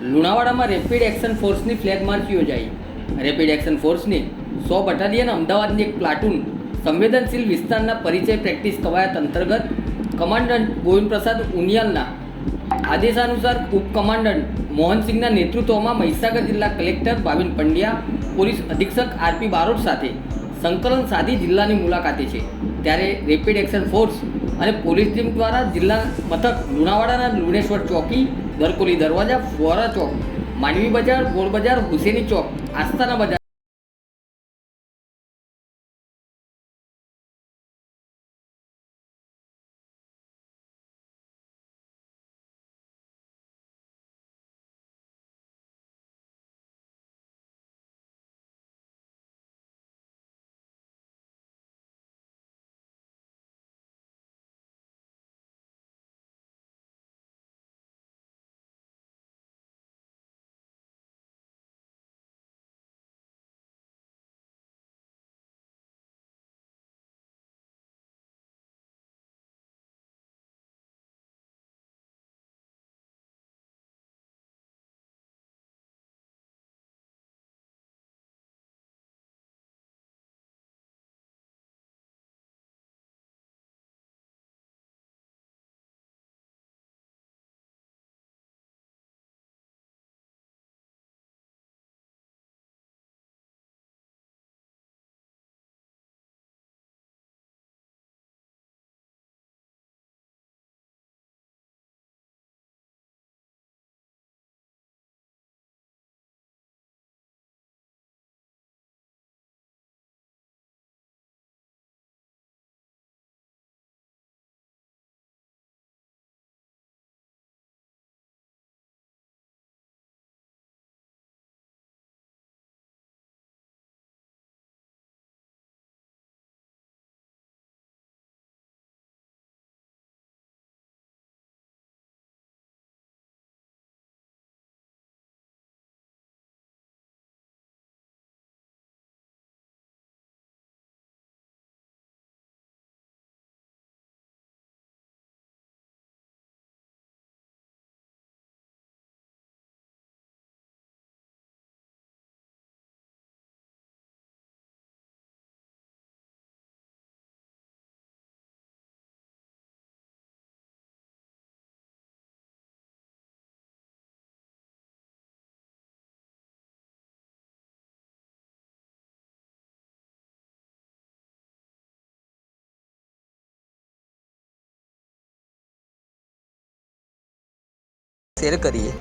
લુણાવાડામાં rapid action ફોર્સની flag march યોજાઈ. Rapid action ફોર્સની સો બટાલિયન અમદાવાદની એક પ્લાટૂન સંવેદનશીલ વિસ્તારના પરિચય પ્રેક્ટિસ કવાયત અંતર્ગત કમાન્ડન્ટ ગોવિંદપ્રસાદ ઉનિયાલના આદેશાનુસાર ઉપકમાન્ડન્ટ મોહનસિંહના નેતૃત્વમાં મહીસાગર જિલ્લા કલેક્ટર ભાવિન પંડ્યા, પોલીસ અધિક્ષક આરપી બારોટ સાથે સંકલન સાધી જિલ્લાની મુલાકાતે છે. ત્યારે રેપિડ એક્શન ફોર્સ અને પોલીસ ટીમ દ્વારા જિલ્લા મથક લુણાવાડાના લુણેશ્વર ચોકી દરકોલી દરવાજા ફુવારા ચોક માંડવી બજાર ગોળ બજાર હુસેની ચોક આસ્થાના બજાર. શેર કરીએ.